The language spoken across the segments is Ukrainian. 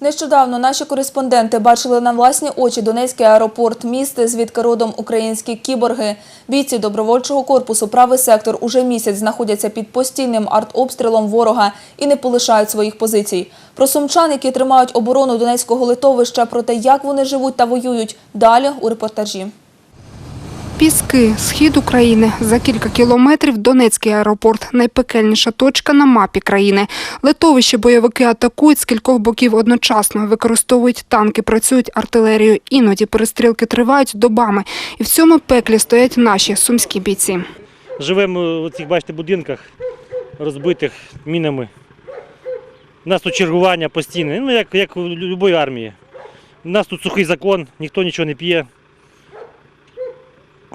Нещодавно наші кореспонденти бачили на власні очі Донецький аеропорт, місце, звідки родом українські кіборги. Бійці добровольчого корпусу «Правий сектор» уже місяць знаходяться під постійним артобстрілом ворога і не полишають своїх позицій. Про сумчан, які тримають оборону Донецького литовища, про те, як вони живуть та воюють, далі у репортажі. Піски, схід України. За кілька кілометрів Донецький аеропорт – найпекельніша точка на мапі країни. Литовище бойовики атакують з кількох боків одночасно, використовують танки, працюють артилерією. Іноді перестрілки тривають добами. І в цьому пеклі стоять наші сумські бійці. Живемо у цих, бачите, будинках, розбитих мінами. У нас тут чергування постійне, ну як, як у будь-якої армії. У нас тут сухий закон, ніхто нічого не п'є.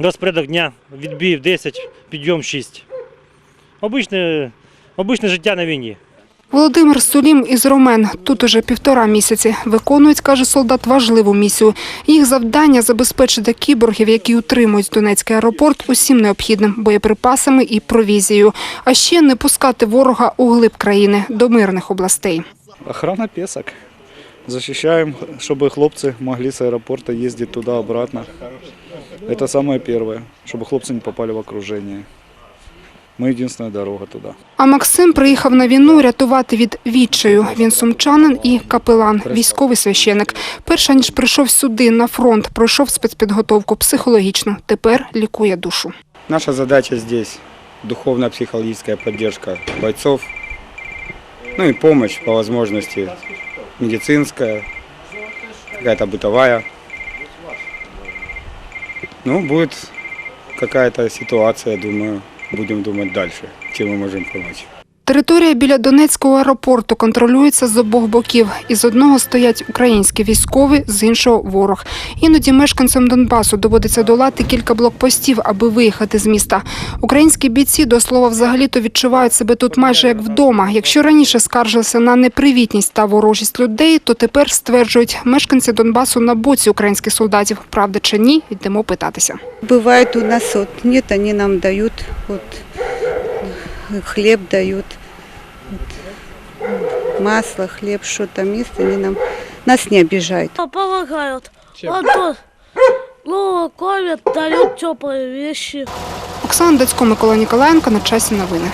Розпорядок дня, відбій в 10, підйом 6. Обичне, обичне життя на війні. Володимир Сулім із Ромен тут уже півтора місяці. Виконують, каже солдат, важливу місію. Їх завдання – забезпечити кіборгів, які утримують Донецький аеропорт, усім необхідним – боєприпасами і провізією. А ще не пускати ворога у глиб країни, до мирних областей. Охрана песок. Защищаем, чтобы хлопцы могли с аэропорта ездить туда-обратно. Это самое первое, чтобы хлопцы не попали в окружение. Мы единственная дорога туда. А Максим приїхав на війну рятувати від відчаю. Він сумчанин і капелан, військовий священик. Перша ніж прийшов сюди на фронт, пройшов спецпідготовку психологічну. Тепер лікує душу. Наша задача здесь – духовно-психологическая поддержка бойцов, ну и помощь по возможности медицинская, какая-то бытовая. Ну, будет какая-то ситуация, думаю, будем думать дальше, чем мы можем помочь. Територія біля Донецького аеропорту контролюється з обох боків. Із одного стоять українські військові, з іншого – ворог. Іноді мешканцям Донбасу доводиться долати кілька блокпостів, аби виїхати з міста. Українські бійці, до слова, взагалі-то відчувають себе тут майже як вдома. Якщо раніше скаржилися на непривітність та ворожість людей, то тепер стверджують, мешканці Донбасу на боці українських солдатів. Правда чи ні, йдемо питатися. Бывает у нас вот нет, они нам дают вот хлеб дают, вот, масло, хлеб, что там есть, они нам нас не обижают. Помогают. Вот тут. Ну, кормят, дают теплые вещи. Оксана Дацько, Микола Ніколаєнко. На часі новини.